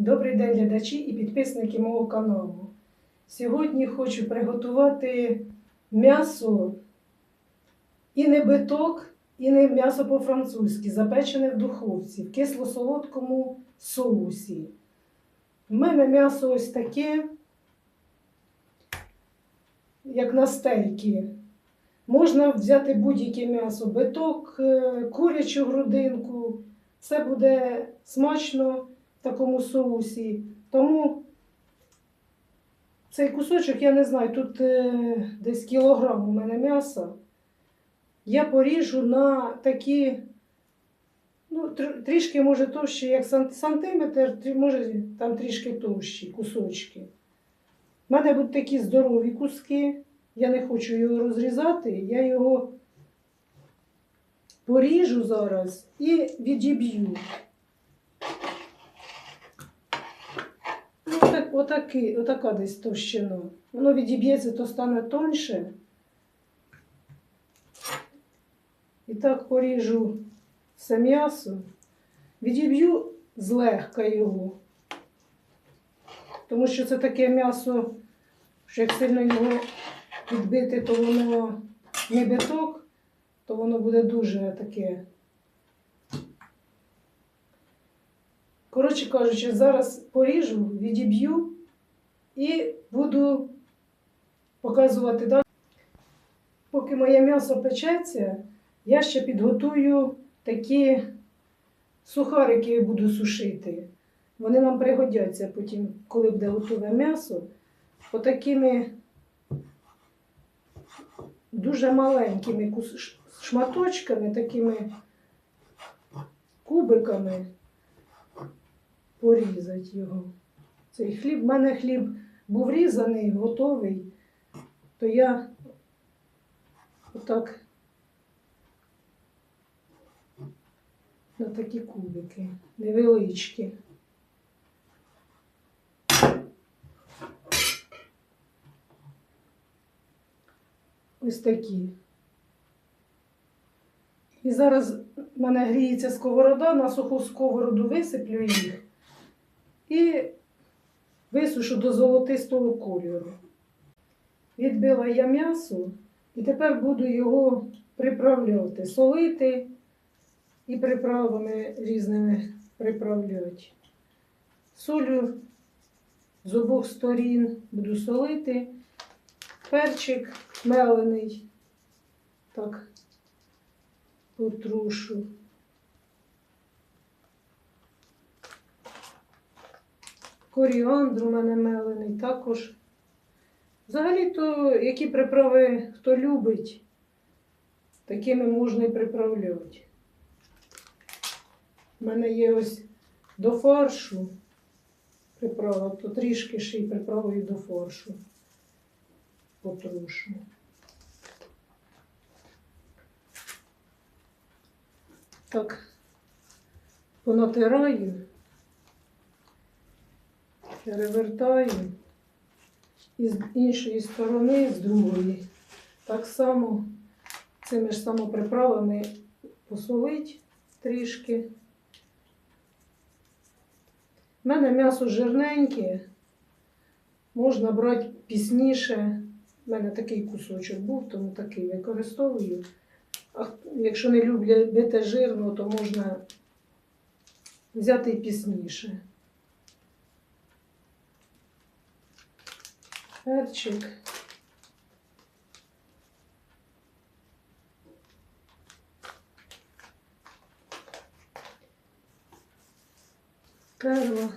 Добрий день, глядачі і підписники мого каналу. Сьогодні хочу приготувати м'ясо і не биток, і не м'ясо по-французьки, запечене в духовці, в кисло-солодкому соусі. У мене м'ясо ось таке, як на стейки. Можна взяти будь-яке м'ясо, биток, е, курячу грудинку. Це буде смачно такому соусі. Тому цей кусочок, я не знаю, тут е, десь кілограм у мене м'яса. Я поріжу на такі, ну, тр- трішки, може, товщі, як сан- сантиметр, може там трішки товщі кусочки. У мене будуть такі здорові куски. Я не хочу його розрізати, я його поріжу зараз і відіб'ю. Отаки, отака десь товщина. Воно відіб'ється, то стане тоньше. І так поріжу все м'ясо. Відіб'ю злегка його. Тому що це таке м'ясо, що як сильно його відбити, то воно не биток, то воно буде дуже таке. Коротше кажучи, зараз поріжу, відіб'ю і буду показувати далі. Поки моє м'ясо печеться, я ще підготую такі сухарики буду сушити. Вони нам пригодяться потім, коли буде готове м'ясо. Отакими дуже маленькими шматочками, такими кубиками порізати його. Цей хліб, в мене хліб був різаний, готовий, то я отак на такі кубики, невеличкі. Ось такі. І зараз в мене гріється сковорода, на суху сковороду висиплю їх і висушу до золотистого кольору. Відбила я м'ясо і тепер буду його приправляти, солити і приправами різними приправляти. Солю з обох сторін буду солити, перчик мелений, так, потрушу. Коріандр у мене мелений також. Взагалі-то, які приправи хто любить, такими можна і приправляти. У мене є ось до фаршу приправа, то трішки ще й приправою до фаршу потрушу. Так, понатираю, перевертаю і з іншої сторони, з другої. Так само цими ж самоприправами посолить трішки. У мене м'ясо жирненьке, можна брати пісніше. У мене такий кусочок був, тому такий використовую. А якщо не люблять бите жирно, то можна взяти і пісніше. Перчик. Перла.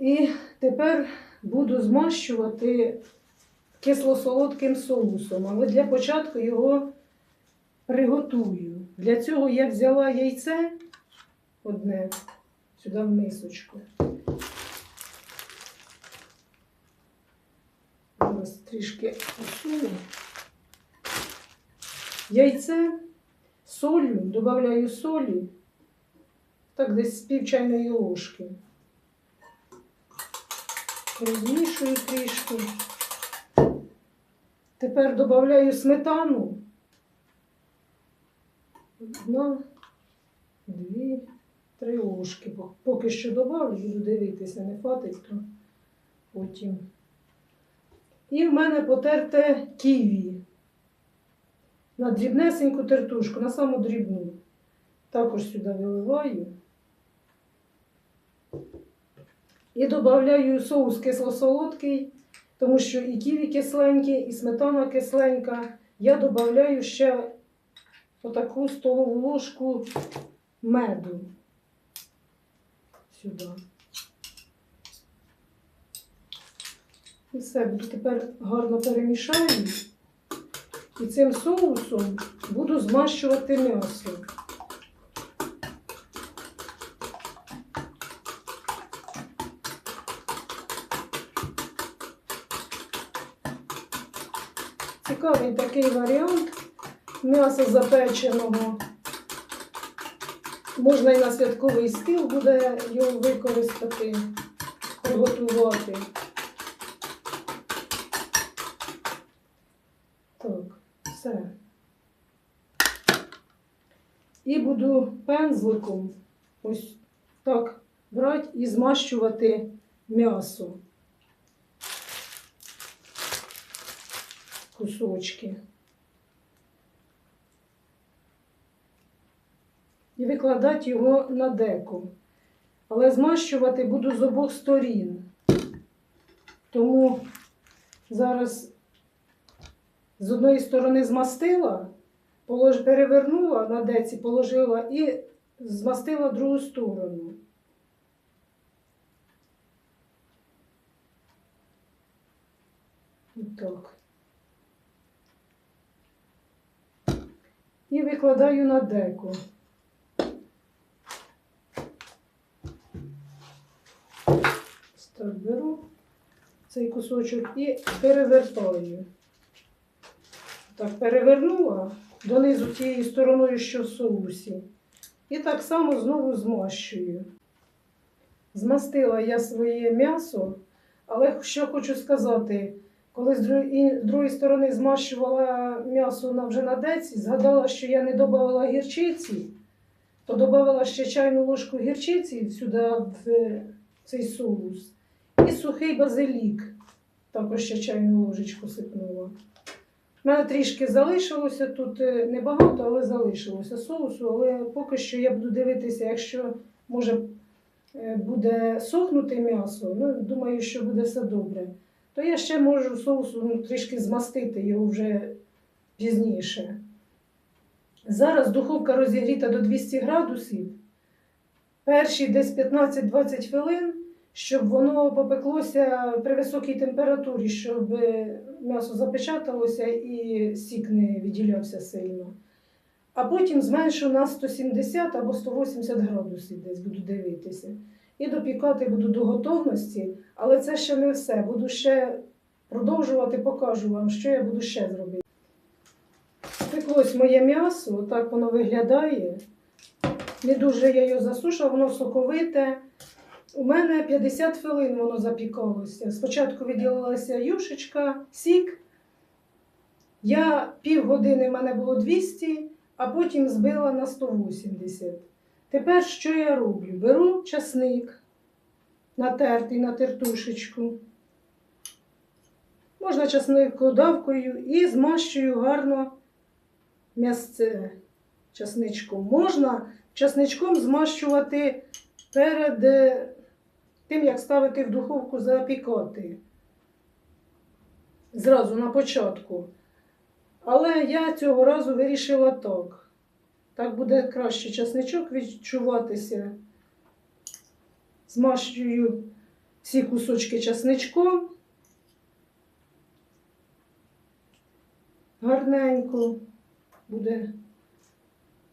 І тепер буду змащувати кисло-солодким соусом, але для початку його приготую. Для цього я взяла яйце одне сюди в мисочку. Зараз трішки посуну. Яйце, солью, додаю солі, так десь з пів чайної ложки. Розмішую трішки. Тепер додаю сметану. Одна, дві, Три ложки. Поки що добавлю, буду дивитися, не хватить, то потім. І в мене потерте ківі. На дрібнесеньку тертушку, на саму дрібну. Також сюди виливаю. І додаю соус кисло-солодкий, тому що і ківі кисленькі, і сметана кисленька. Я додаю ще отаку столову ложку меду сюди. І все, тепер гарно перемішаю. І цим соусом буду змащувати м'ясо. Цікавий такий варіант м'яса запеченого. Можна і на святковий стіл буде його використати, приготувати. Так, все. І буду пензликом ось так брати і змащувати м'ясо. Кусочки. І викладати його на деко. Але змащувати буду з обох сторін. Тому зараз з одної сторони змастила, полож... перевернула на деці, положила і змастила другу сторону. Так. І викладаю на Так беру цей кусочок і перевертаю. Так, перевернула донизу тією стороною, що в соусі. І так само знову змащую. Змастила я своє м'ясо, але що хочу сказати, коли з дру- другої сторони змащувала м'ясо на вже на деці, згадала, що я не додавала гірчиці, то додавала ще чайну ложку гірчиці сюди в цей соус. І сухий базилік. Також ще чайну ложечку сипнула. У мене трішки залишилося тут е, небагато, але залишилося соусу. Але поки що я буду дивитися, якщо може е, буде сохнути м'ясо, ну думаю, що буде все добре. То я ще можу соусу ну, трішки змастити його вже пізніше. Зараз духовка розігріта до 200 градусів. Перші десь 15-20 хвилин, щоб воно попеклося при високій температурі, щоб м'ясо запечаталося і сік не відділявся сильно. А потім зменшу на 170 або 180 градусів десь буду дивитися. І допікати буду до готовності, але це ще не все. Буду ще продовжувати, покажу вам, що я буду ще зробити. Спеклось моє м'ясо, отак воно виглядає. Не дуже я його засушила, воно соковите. У мене 50 хвилин воно запікалося. Спочатку відділилася юшечка, сік. Я півгодини в мене було 200, а потім збила на 180. Тепер що я роблю? Беру часник, натертий на тертушечку. Можна часникодавкою і змащую гарно м'ясце часничком. Можна часничком змащувати перед е, тим, як ставити в духовку запікати. Зразу на початку. Але я цього разу вирішила так. Так буде краще часничок відчуватися. Змащую всі кусочки часничком. Гарненько буде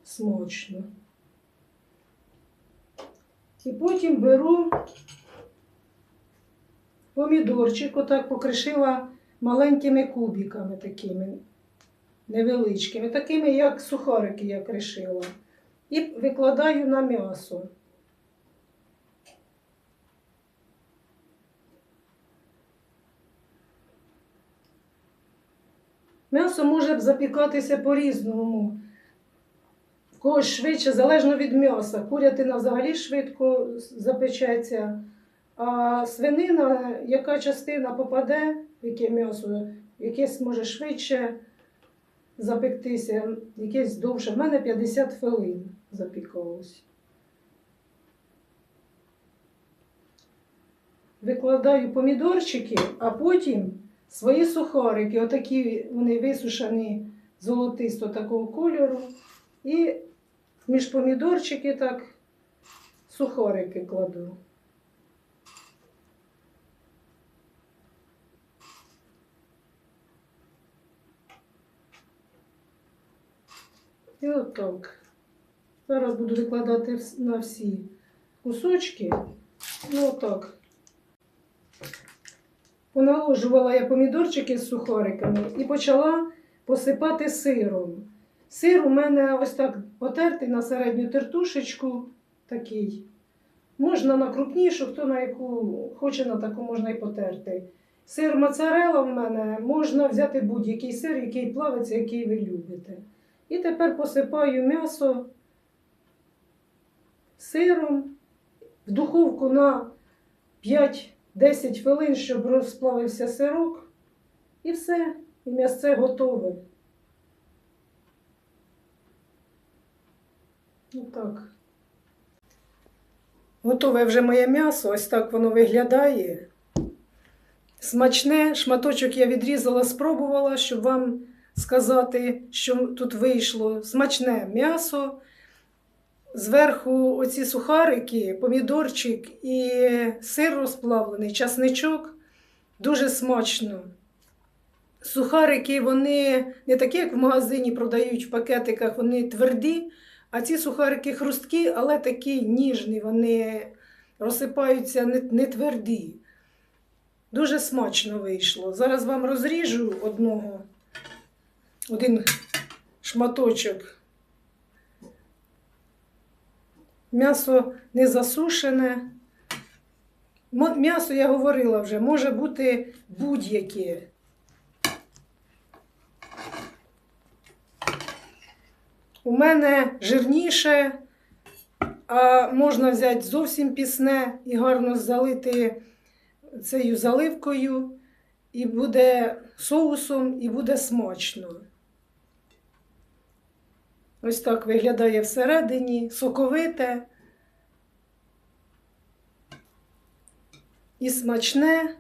смачно. І потім беру помідорчик, отак покришила маленькими кубиками такими невеличкими, такими, як сухарики я кришила. І викладаю на м'ясо. М'ясо може запікатися по-різному. В когось швидше, залежно від м'яса. Курятина взагалі швидко запечеться, а свинина, яка частина попаде, яке м'ясо, якесь може швидше запектися, якесь довше. В мене 50 хвилин запікалось. Викладаю помідорчики, а потім свої сухарики, отакі вони висушені золотисто такого кольору. І між помідорчики так сухарики кладу. І отак. Зараз буду викладати на всі кусочки. Ну отак. Поналожувала я помідорчики з сухариками і почала посипати сиром. Сир у мене ось так потертий на середню тертушечку такий. Можна на крупнішу, хто на яку хоче, на таку можна і потерти. Сир моцарелла в мене можна взяти будь-який сир, який плавиться, який ви любите. І тепер посипаю м'ясо сиром в духовку на 5-10 хвилин, щоб розплавився сирок. І все, і м'ясце готове. Отак. Готове вже моє м'ясо, ось так воно виглядає. Смачне, шматочок я відрізала, спробувала, щоб вам сказати, що тут вийшло. Смачне м'ясо. Зверху оці сухарики, помідорчик і сир розплавлений, часничок. Дуже смачно. Сухарики, вони не такі, як в магазині продають в пакетиках, вони тверді, а ці сухарики хрусткі, але такі ніжні, вони розсипаються не, тверді. Дуже смачно вийшло. Зараз вам розріжу одного, один шматочок. М'ясо не засушене. М'ясо, я говорила вже, може бути будь-яке. У мене жирніше, а можна взяти зовсім пісне і гарно залити цією заливкою, і буде соусом, і буде смачно. Ось так виглядає всередині, соковите і смачне,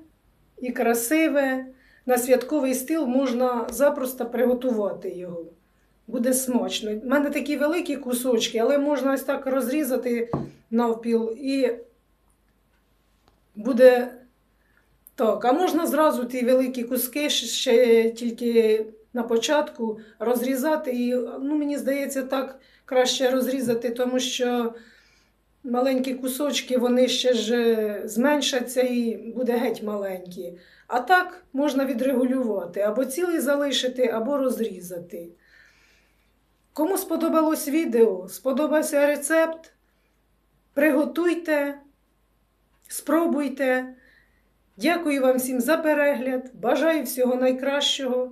і красиве. На святковий стіл можна запросто приготувати його. Буде смачно. У мене такі великі кусочки, але можна ось так розрізати навпіл і буде так. А можна зразу ті великі куски ще тільки на початку розрізати. І, ну, мені здається, так краще розрізати, тому що маленькі кусочки вони ще ж зменшаться і буде геть маленькі. А так можна відрегулювати або цілий залишити, або розрізати. Кому сподобалось відео, сподобався рецепт, приготуйте, спробуйте. Дякую вам всім за перегляд. Бажаю всього найкращого